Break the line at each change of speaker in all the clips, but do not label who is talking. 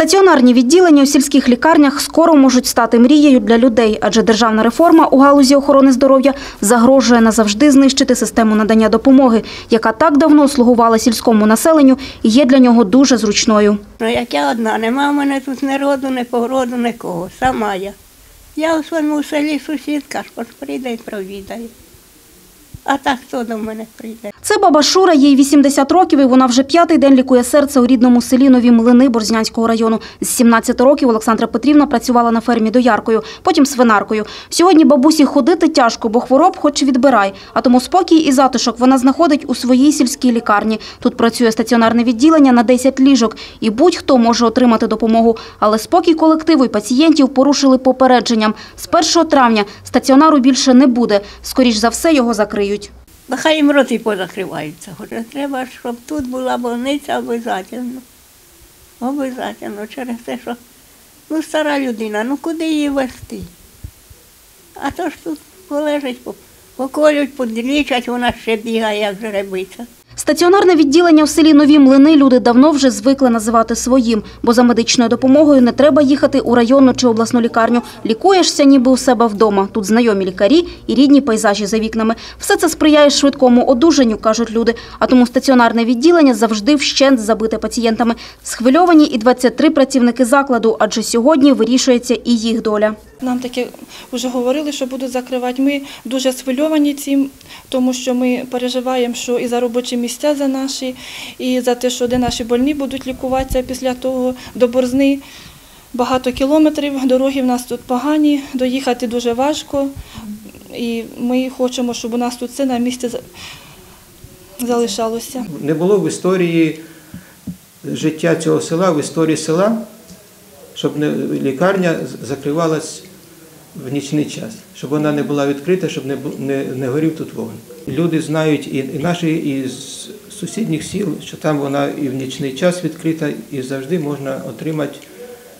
Стаціонарні відділення у сільських лікарнях скоро можуть стати мрією для людей, адже державна реформа у галузі охорони здоров'я загрожує назавжди знищити систему надання допомоги, яка так давно слугувала сільському населенню і є для нього дуже зручною.
Ну, як я одна, нема в мене тут ні роду, ні породу, нікого. Сама я. Я у своєму селі сусідка, ж прийде і провідає. А так хто до мене прийде?
Це баба Шура, їй 80 років, і вона вже п'ятий день лікує серце у рідному селі Нові Млини Борзнянського району. З 17 років Олександра Петрівна працювала на фермі дояркою, потім свинаркою. Сьогодні бабусі ходити тяжко, бо хвороб хоч відбирай. А тому спокій і затишок вона знаходить у своїй сільській лікарні. Тут працює стаціонарне відділення на 10 ліжок, і будь-хто може отримати допомогу. Але спокій колективу і пацієнтів порушили попередженням. З 1 травня стаціонару більше не буде. Скоріш за все, його закриють.
Нехай їм роти позакриваються. Хоча треба, щоб тут була больниця обов'язково. Обов'язково, через те, що ну, стара людина, ну куди її вести? А то ж тут полежить, поколють, подлічать, вона ще бігає, як жеребиця.
Стаціонарне відділення в селі Нові Млини люди давно вже звикли називати своїм, бо за медичною допомогою не треба їхати у районну чи обласну лікарню. Лікуєшся ніби у себе вдома. Тут знайомі лікарі і рідні пейзажі за вікнами. Все це сприяє швидкому одужанню, кажуть люди. А тому стаціонарне відділення завжди вщент забите пацієнтами. Схвильовані і 23 працівники закладу, адже сьогодні вирішується і їх доля.
Нам таке вже говорили, що будуть закривати. Ми дуже схвильовані цим, тому що ми переживаємо, що і за робочі місця за наші, і за те, що де наші больні будуть лікуватися після того до Борзни. Багато кілометрів, дороги в нас тут погані, доїхати дуже важко. І ми хочемо, щоб у нас тут все на місці залишалося.
Не було в історії життя цього села, в історії села, щоб лікарня закривалась в нічний час, щоб вона не була відкрита, щоб не, не, не горів тут вогонь. Люди знають і, і наші із сусідніх сіл, що там вона і в нічний час відкрита, і завжди можна отримати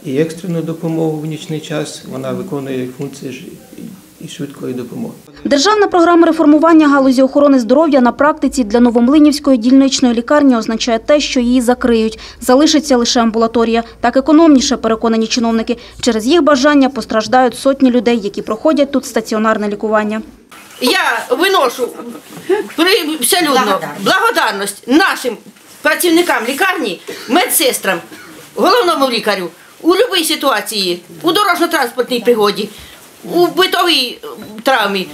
і екстрену допомогу в нічний час. Вона виконує функції і- і швидкої допомоги.
Державна програма реформування галузі охорони здоров'я на практиці для Новомлинівської дільничної лікарні означає те, що її закриють. Залишиться лише амбулаторія. Так економніше, переконані чиновники. Через їх бажання постраждають сотні людей, які проходять тут стаціонарне лікування.
Я виношу абсолютно благодарність нашим працівникам лікарні, медсестрам, головному лікарю у будь-якій ситуації, у дорожньо-транспортній пригоді, у битовій е, травмі.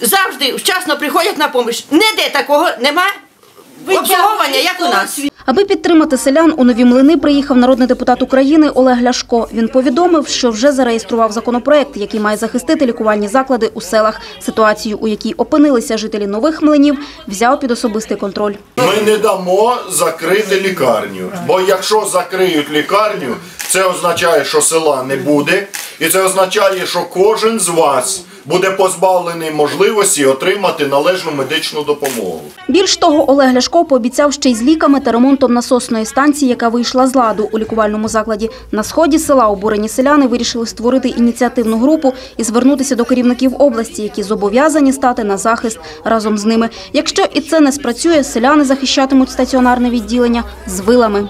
Завжди вчасно приходять на допомогу. Ніде такого нема обслуговування, як у нас.
Аби підтримати селян, у нові млини приїхав народний депутат України Олег Ляшко. Він повідомив, що вже зареєстрував законопроект, який має захистити лікувальні заклади у селах. Ситуацію, у якій опинилися жителі нових млинів, взяв під особистий контроль.
Ми не дамо закрити лікарню. Бо якщо закриють лікарню, це означає, що села не буде, і це означає, що кожен з вас буде позбавлений можливості отримати належну медичну допомогу.
Більш того, Олег Ляшко пообіцяв ще й з ліками та ремонтом насосної станції, яка вийшла з ладу у лікувальному закладі. На сході села обурені селяни вирішили створити ініціативну групу і звернутися до керівників області, які зобов'язані стати на захист разом з ними. Якщо і це не спрацює, селяни захищатимуть стаціонарне відділення з вилами.